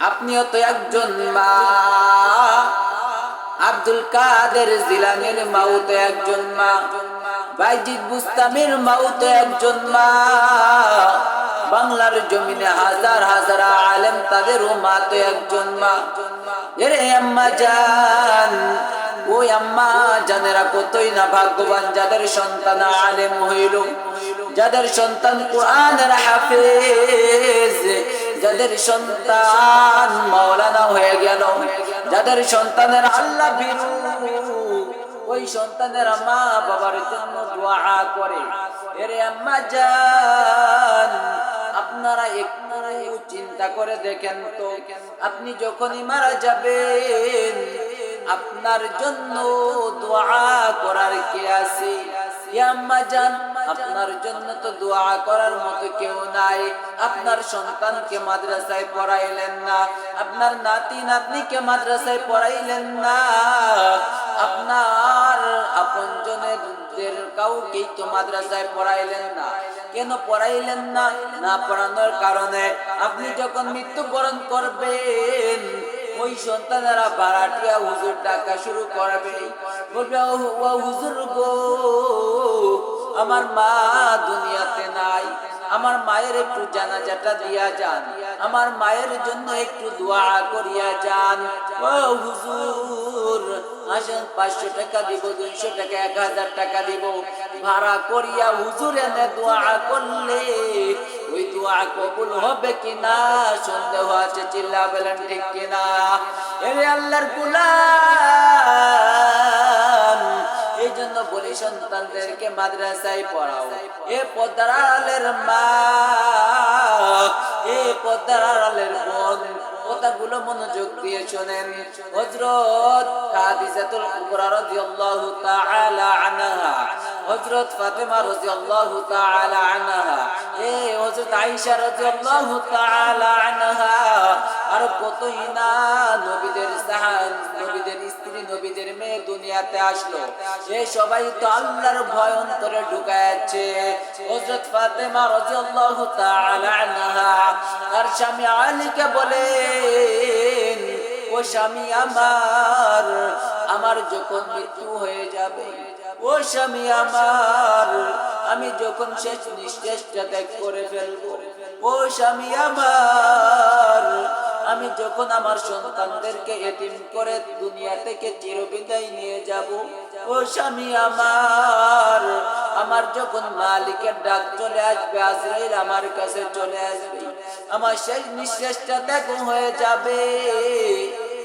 আপনিও তো একজন মা। আব্দুল কাদের জিলানের মাও তো একজন মা। বাইজিদ বুস্তামের মাও তো একজন মা। বাংলার জমিনে হাজার হাজার আলেম তাদেরও মা তো একজন মা। এরে আম্মা জান ওই আম্মা জানেরা কতই না ভাগ্যবান, যাদের সন্তান আলেম হইল, যাদের সন্তান কোরআনের হাফেজ, যাদের সন্তান মাওলানা হয়ে গেল, যাদের সন্তানের আল্লাহ বিরু ওই সন্তানের মা বাবার জন্য দোয়া করে। এরে আম্মা জান, আপনারা একটু চিন্তা করে দেখেন তো, আপনি যখনই মারা যাবেন আপনার জন্য দোয়া করার কে আছে? আপনার জন্য তো দোয়া করার মতো কেউ নাই। আপনার সন্তানকে মাদ্রাসায় পড়াইলেন না। আপনার নাতি, নাতনিকে মাদ্রাসায় পড়াইলেন না। আপনার আপন জনের কাউকেই তো মাদ্রাসায় পড়াইলেন না। কেন পড়াইলেন না? না পড়ানোর কারণে। আপনি যখন মৃত্যুবরণ করবেন ওই সন্তানেরা বারাটিয়া হুজুর ডাকা শুরু করবে। বলবে হুজুর গো, আমার মা দুনিয়াতে নাই। আমার মায়ের একটু জানাজাটা দিয়া যান। আমার মায়ের জন্য একটু দোয়া করিয়া যান। ও হুজুর, আসেন, পাঁচশো টাকা দিব, দুইশো টাকা, এক হাজার টাকা দিব। ভাড়া করিয়া হুজুর এনে দোয়া করলে ওই দোয়া কবুল হবে কিনা? সন্দেহ আছে চিল্লা ঠিক কিনা? এরে আল্লাহর গুলাম এই জন্য বলি সন্তানদেরকে মাদ্রাসায় পড়াও। এ পদ্মার আড়ালের মা, এ পদ্মার আড়ালের বোন, কথাগুলো মনোযোগ দিয়ে শোনেন। কুবরা রাদিয়াল্লাহু তাআলা আনহা হযরত ফাতেমা রাদিয়াল্লাহু তাআলা আনহা। এ হযরত আয়েশা রাদিয়াল্লাহু তাআলা আনহা। আর কতই না নবীদের সাহান, নবীদের স্ত্রী, নবীদের মেয়ে দুনিয়াতে আসলো। এ সবাই তো আল্লাহর ভয় অন্তরে ঢুকাচ্ছে হযরত ফাতেমা রাদিয়াল্লাহু তাআলা আনহা, তার স্বামী আলীকে বলেন ও স্বামী আমার আমার যখন মৃত্যু হয়ে যাবে ও স্বামী আমার, আমি যখন শেষ নিঃশ্বাসটা ত্যাগ করে ফেলব ও স্বামী আমার, আমি যখন আমার সন্তানদেরকে এতিম করে দুনিয়া থেকে চিরবিদায় নিয়ে যাব ও স্বামী আমার আমার যখন মালিকের ডাক চলে আসবে, আজরাইল আমার কাছে চলে আসবে, আমার শেষ নিঃশ্বাসটা দেখো হয়ে যাবে।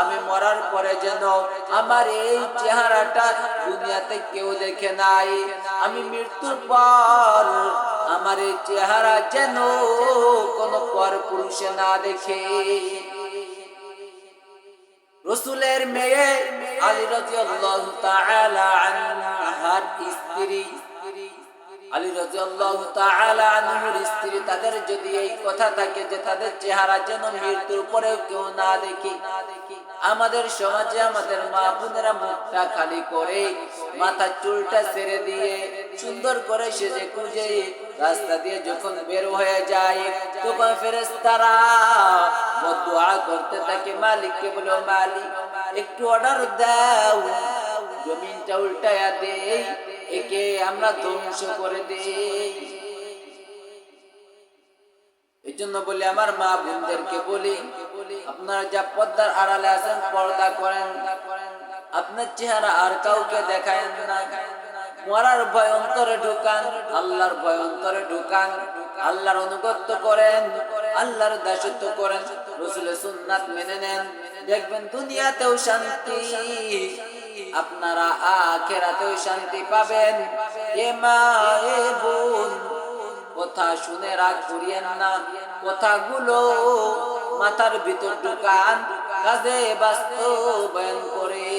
আমি মরার পরে যেন আমার এই চেহারাটা দুনিয়াতে কেউ দেখে নাই। আমি মৃত্যুর পর আমার এই চেহারা যেন কোন পর পুরুষে না দেখে। রসুলের মেয়ে আলী রাদিয়াল্লাহু তাআলা আনহার স্ত্রী আলী তাআলা আনহুর স্ত্রী তাদের যদি এই কথা থাকে যে তাদের চেহারা যেন মৃত্যুর কেউ না দেখি, আমাদের সমাজে আমাদের মা বোনেরা মুখটা খালি করে চুলটা ছেড়ে দিয়ে সুন্দর করে সেজে খুঁজে রাস্তা দিয়ে যখন বের হয়ে যায়, তখন ফেরেশতারা দোয়া করতে থাকে, মালিককে বলো, মালিক, একটু অর্ডার দাও। জমিনটা উল্টায়া দেই, একে আমরা ধ্বংস করে দেই। এই জন্য বলি আমার মা বোনদেরকে বলি, আপনারা যা পর্দার আড়ালে আছেন, পর্দা করেন। আপনার চেহারা আর কাউকে দেখায় না। মরার ভয় অন্তরে ঢুকান, আল্লাহর ভয় অন্তরে ঢুকান। আল্লাহর অনুগত্য করেন, আল্লাহর দাসত্ব করেন। রসুলের সুন্নাত মেনে নেন। দেখবেন দুনিয়াতেও শান্তি। আপনারা আখেরাতেও শান্তি পাবেন। এ মা বোন, কথা শুনে রাগ করিয়েন না। কথাগুলো মাথার ভিতর ঢুকান, কাজে বাস্তবায়ন করে।